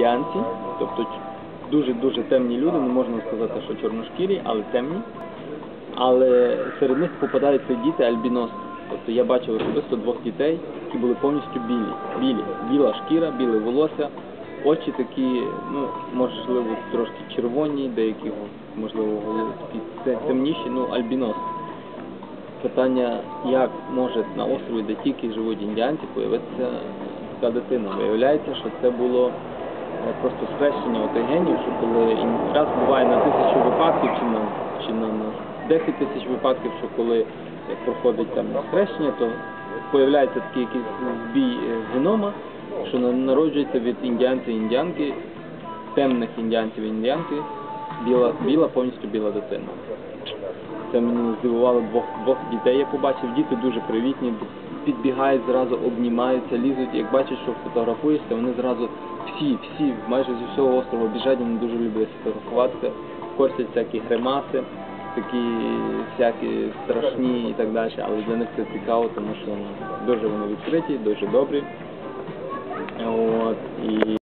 індіанці, тобто дуже-дуже темні люди, не можна сказати, що чорношкірі, але темні. Але серед них попадаються діти альбіноси. Тобто я бачив особисто двох дітей, які були повністю білі. Білі. Біла шкіра, біле волосся, очі такі, ну, можливо, трошки червоні, деякі, можливо, такі темніші, ну, альбіноси. Питання, як може на острові, де тільки живуть індіанці, появитися така дитина. Виявляється, що це було просто схрещення генів, що коли ін- раз буває на тисячу випадків, чи на, чи на, на 10 тисяч випадків, що коли е, проходить там схрещення, то появляється такий якийсь збій е, генома, що на- народжується від індіанця і індіанки, темних індіанців і індіанки, біла, біла повністю біла дитина. Це мене здивувало двох, двох дітей, я побачив. Діти дуже привітні, підбігають зразу, обнімаються, лізуть. Як бачать, що фотографуєшся, вони зразу всі, всі, майже зі всього острова біжать, вони дуже люблять фотографуватися, Корсять всякі гримаси, такі всякі страшні і так далі. Але для них це цікаво, тому що дуже вони відкриті, дуже добрі. От, і